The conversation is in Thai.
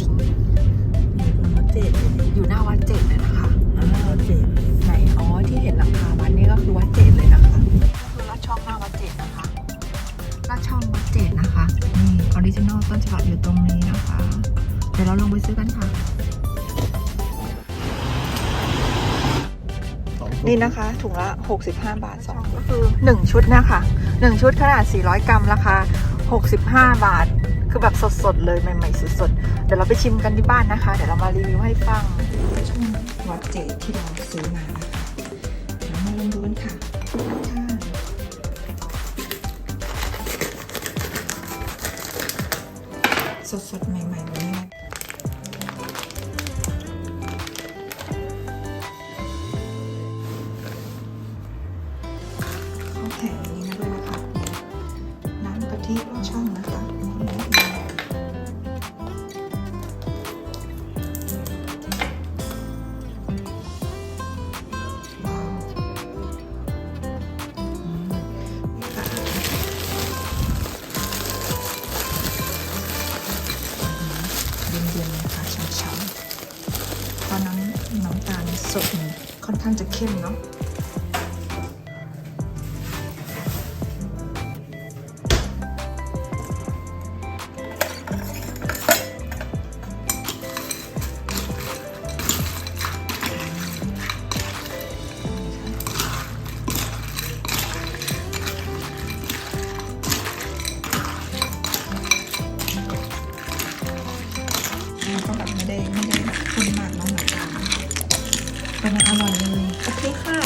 ริงๆเจดอยู่หน้าวัดเจ็ดเลยนะคะวัดเจดไหนอ๋อที่เห็นหลังคาวัดนี้ก็คือวัดเจ็ดเลยนะคะก็คือลอดช่องหน้าวัดเจ็ดนะคะลอดช่องวัดเจ็ดนะคะนี่ออริจินอลต้นฉบับอยู่ตรงนี้นะคะ เดี๋ยวเราลงไปซื้อกันค่ะ นี่นะคะ ถุงละ 65 บาท2ก็คือ 1 ชุดนะคะ 1 ชุดขนาด 400 กรัมราคา 65 บาท คือแบบสดๆเลยใหม่ๆสดๆเดี๋ยวเราไปชิมกันที่บ้านนะคะ เดี๋ยวเรามารีวิวให้ฟังช่วงวัดเจดที่เราซื้อมานะคะเดี๋ยวมาลองดูกันค่ะค่ะสดๆใหม่ๆแบบนี้นะเขาแถม ช่องนะคะน้ำแนะนำว้าวอืมค่ะเย็นๆนะคะช้ำๆเพราะน้ำน้ำตาลสดค่อนข้างจะเข้มเนาะ ไม่ได้ไม่ได้ข้นมากน้องหนักแต่มันอร่อยเลยโอเคค่ะ